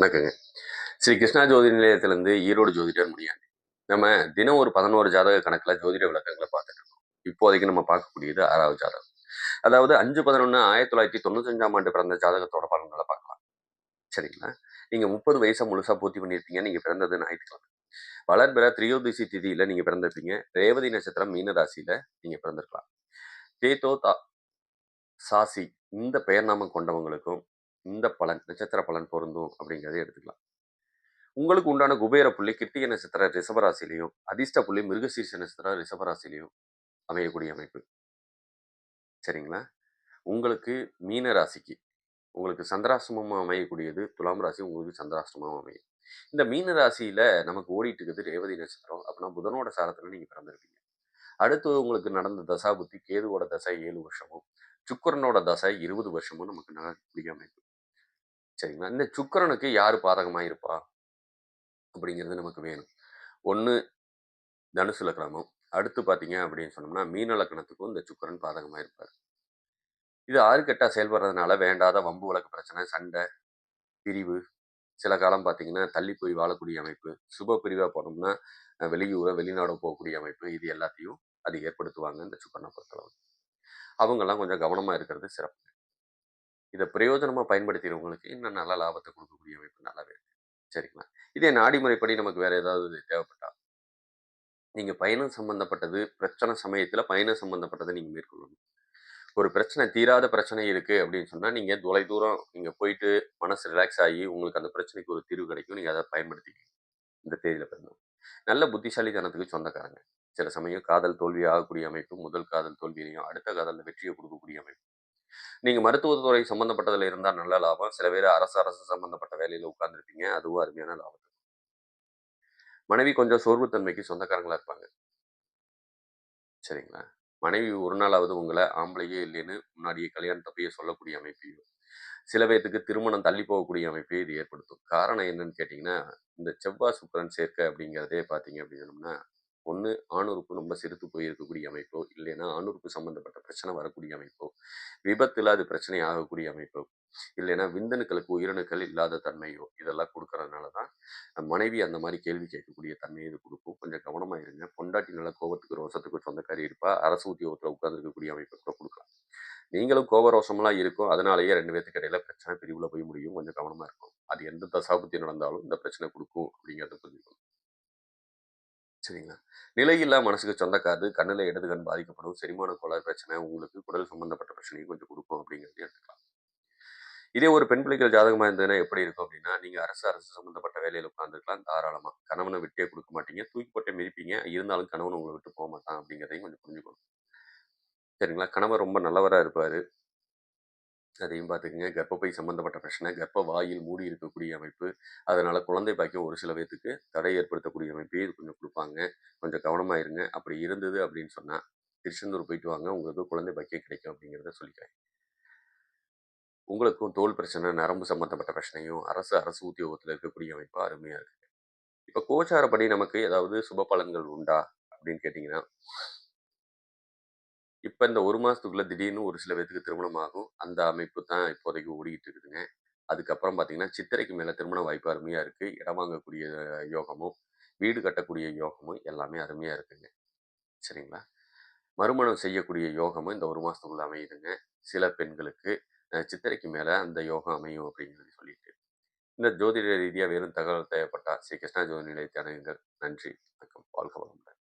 வணக்கங்க. ஸ்ரீ கிருஷ்ணா ஜோதி நிலையத்திலேருந்து ஈரோடு ஜோதிடர் முடியாது நம்ம தினம் ஒரு பதினோரு ஜாதக கணக்கில் ஜோதிட விளக்கங்களை பார்த்துட்டு இருக்கோம். இப்போதைக்கு நம்ம பார்க்கக்கூடியது ஆறாவது ஜாதகம். அதாவது அஞ்சு பதினொன்று ஆயிரத்தி தொள்ளாயிரத்தி தொண்ணூத்தஞ்சாம் ஆண்டு பிறந்த ஜாதகத்தோட பலன்களை பார்க்கலாம். சரிங்களா? நீங்கள் முப்பது வயசை முழுசாக பூர்த்தி பண்ணியிருப்பீங்க. நீங்கள் பிறந்தது ஞாயிற்றுக்கிழமை. வளர்பிற திரியோதிசி திதியில் நீங்கள் பிறந்திருப்பீங்க. ரேவதி நட்சத்திரம் மீன ராசியில் நீங்கள் பிறந்திருக்கலாம். தேத்தோ தா சாசி இந்த பெயர் நாமம் கொண்டவங்களுக்கும் இந்த பலன் நட்சத்திர பலன் பொருந்தும் அப்படிங்கிறத எடுத்துக்கலாம். உங்களுக்கு உண்டான குபேர புள்ளி கிருத்திக நட்சத்திர ரிஷபராசிலையும் அதிர்ஷ்ட புள்ளி மிருகசீர்ஷ நட்சத்திர ரிஷபராசிலையும் அமையக்கூடிய அமைப்பு. சரிங்களா? உங்களுக்கு மீன ராசிக்கு உங்களுக்கு சந்திராசிரமமாக அமையக்கூடியது துலாம் ராசி உங்களுக்கு சந்திராசிரமமாக அமையும். இந்த மீன ராசியில் நமக்கு ஓடிட்டு இருக்குது ரேவதி நட்சத்திரம் அப்படின்னா புதனோட சாரத்தில் நீங்கள் பிறந்திருப்பீங்க. அடுத்து உங்களுக்கு நடந்த தசாபுத்தி கேதுவோட தசை ஏழு வருஷமும் சுக்கரனோட தசை இருபது வருஷமும் நமக்கு நடக்கக்கூடிய அமைப்பு சரிங்களா? இந்த சுக்கரனுக்கு யார் பாதகமாக இருப்பா அப்படிங்கிறது நமக்கு வேணும். ஒன்று தனுசு லக்னமும் அடுத்து பார்த்தீங்க அப்படின்னு சொன்னோம்னா மீன லக்னத்துக்கும் இந்த சுக்கரன் பாதகமாக இருப்பார் இது ஆறு செயல்படுறதுனால வேண்டாத வம்பு வழக்கு பிரச்சனை சண்டை பிரிவு. சில காலம் பார்த்தீங்கன்னா தள்ளி போய் வாழக்கூடிய அமைப்பு. சுப பிரிவாக போனோம்னா வெளியூரை வெளிநாடு போகக்கூடிய அமைப்பு. இது எல்லாத்தையும் அது ஏற்படுத்துவாங்க இந்த சுக்கரனை பொறுத்தளவு. அவங்கெல்லாம் கொஞ்சம் கவனமாக இருக்கிறது சிறப்பு. இதை பிரயோஜனமாக பயன்படுத்திடுறவங்களுக்கு இன்னும் நல்ல லாபத்தை கொடுக்கக்கூடிய அமைப்பு நல்லாவே இருக்கு. சரிங்களா? இதே நாடிமுறைப்படி நமக்கு வேறு ஏதாவது தேவைப்பட்டா? நீங்கள் பயணம் சம்மந்தப்பட்டது பிரச்சனை சமயத்தில் பயணம் சம்மந்தப்பட்டதை நீங்கள் மேற்கொள்ளணும். ஒரு பிரச்சனை தீராத பிரச்சனை இருக்குது அப்படின்னு சொன்னால் நீங்கள் தொலை தூரம் நீங்கள் போயிட்டு மனசு ரிலாக்ஸ் ஆகி உங்களுக்கு அந்த பிரச்சனைக்கு ஒரு தீர்வு கிடைக்கும். நீங்கள் அதை பயன்படுத்திக்கணும் இந்த தேதியில் பிறந்தோம் நல்ல புத்திசாலித்தனத்துக்கு சொந்தக்காரங்க. சில சமயம் காதல் தோல்வி ஆகக்கூடிய அமைப்பு முதல் காதல் தோல்வியிலையும் அடுத்த காதலில் வெற்றியை கொடுக்கக்கூடிய அமைப்பு. நீங்கள் மருத்துவத்துறை சம்மந்தப்பட்டதில் இருந்தால் நல்ல லாபம். சில பேர் அரசு அரசு சம்மந்தப்பட்ட வேலையில் உட்காந்துருப்பீங்க அதுவும் அருமையான லாபம். மனைவி கொஞ்சம் சோர்வுத்தன்மைக்கு சொந்தக்காரங்களா இருப்பாங்க. சரிங்களா? மனைவி ஒரு நாளாவது உங்களை ஆம்பளையே இல்லைன்னு முன்னாடியே கல்யாணத்தப்பையே சொல்லக்கூடிய அமைப்பையும் சில பேர்த்துக்கு திருமணம் தள்ளி போகக்கூடிய அமைப்பையும் இது ஏற்படுத்தும். காரணம் என்னன்னு கேட்டிங்கன்னா இந்த செவ்வாய் சுக்கரன் சேர்க்கை அப்படிங்கிறதே பார்த்தீங்க அப்படின்னம்னா ஒன்று ஆணுறுப்பு ரொம்ப சிரித்து போயிருக்கக்கூடிய அமைப்போ இல்லைன்னா ஆணுறுப்பு சம்மந்தப்பட்ட பிரச்சனை வரக்கூடிய அமைப்போ விபத்தில் அது பிரச்சனை ஆகக்கூடிய அமைப்போ இல்லைன்னா விந்தணுக்களுக்கு உயிரணுக்கள் இல்லாத தன்மையோ இதெல்லாம் கொடுக்கறதுனால தான் மனைவி அந்த மாதிரி கேள்வி கேட்கக்கூடிய தன்மையை இது கொடுக்கும். கொஞ்சம் கவனமாக இருங்க. பொண்டாட்டி நல்ல கோபத்துக்கு ரோசத்துக்கு சொந்தக்காரி இருப்பா. அரசு உத்தியோகத்தில் உட்காந்துருக்கக்கூடிய அமைப்பை கூட கொடுக்கலாம். நீங்களும் கோபரோஷமெல்லாம் இருக்கும். அதனாலேயே ரெண்டு பேத்துக்கு இடையில பிரச்சனை பிரிவில் போய் முடியும். கொஞ்சம் கவனமாக இருக்கும் அது எந்த தசாபத்தி நடந்தாலும் இந்த பிரச்சனை கொடுக்கும் அப்படிங்கிறத புரிஞ்சுக்கணும். சரிங்களா? நிலையில்லா மனசுக்கு சொந்தக்காது கண்ணில் இடது கண் பாதிக்கப்படும் செரிமான கோளாறு பிரச்சனை உங்களுக்கு குடல் சம்பந்தப்பட்ட பிரச்சனையும் கொஞ்சம் கொடுக்கும் அப்படிங்கிறது எடுத்துக்கலாம். இதே ஒரு பெண் பிள்ளைகள் ஜாதகமாக இருந்ததுன்னா எப்படி இருக்கும் அப்படின்னா நீங்கள் அரசு அரசு சம்மந்தப்பட்ட வேலையில் உட்காந்துருக்கலாம் தாராளமாக கணவனை விட்டே கொடுக்க மாட்டீங்க தூக்கி போட்டே மிதிப்பீங்க இருந்தாலும் கணவன் உங்களை விட்டு போக மாட்டான் அப்படிங்கிறதையும் கொஞ்சம் புரிஞ்சுக்கணும். சரிங்களா? கணவர் ரொம்ப நல்லவராக இருப்பார். அதையும் பார்த்துக்குங்க கர்ப்பப்பை சம்மந்தப்பட்ட பிரச்சனை கர்ப்ப வாயில் மூடி இருக்கக்கூடிய அமைப்பு அதனால் குழந்தை பாக்கியம் ஒரு சில பேர்த்துக்கு தடை ஏற்படுத்தக்கூடிய அமைப்பே இது கொஞ்சம் கொடுப்பாங்க. கொஞ்சம் கவனமாக இருங்க அப்படி இருந்தது அப்படின்னு சொன்னால் திருச்செந்தூர் போயிட்டு வாங்க. உங்களுக்கு குழந்தை பாக்கியம் கிடைக்கும் அப்படிங்கிறத சொல்லிக்கிறேன். உங்களுக்கும் தோல் பிரச்சனை நரம்பு சம்மந்தப்பட்ட பிரச்சனையும் அரசு அரசு உத்தியோகத்தில் இருக்கக்கூடிய அமைப்பாக அருமையாக இருக்குது இப்போ கோச்சாரப்படி நமக்கு ஏதாவது சுப பலன்கள் உண்டா அப்படின்னு கேட்டிங்கன்னா இப்போ இந்த ஒரு மாதத்துக்குள்ளே திடீர்னு ஒரு சில பேத்துக்கு திருமணம் ஆகும். அந்த அமைப்பு தான் இப்போதைக்கு ஓடிக்கிட்டு இருக்குதுங்க. அதுக்கப்புறம் பார்த்தீங்கன்னா சித்திரைக்கு மேலே திருமண வாய்ப்பு அருமையாக இருக்குது இடம் வாங்கக்கூடிய யோகமும் வீடு கட்டக்கூடிய யோகமும் எல்லாமே அருமையாக இருக்குங்க. சரிங்களா? மறுமணம் செய்யக்கூடிய யோகமும் இந்த ஒரு மாதத்துக்குள்ளே அமையுதுங்க. சில பெண்களுக்கு சித்திரைக்கு மேலே அந்த யோகம் அமையும் அப்படிங்கிறது சொல்லிட்டு. இந்த ஜோதிட ரீதியாக வெறும் தகவல் தேவைப்பட்டால் ஸ்ரீ கிருஷ்ணா ஜோதி நிலையத்தை அணுகுங்கள். நன்றி. வணக்கம். வாழ்க வளமுடன்.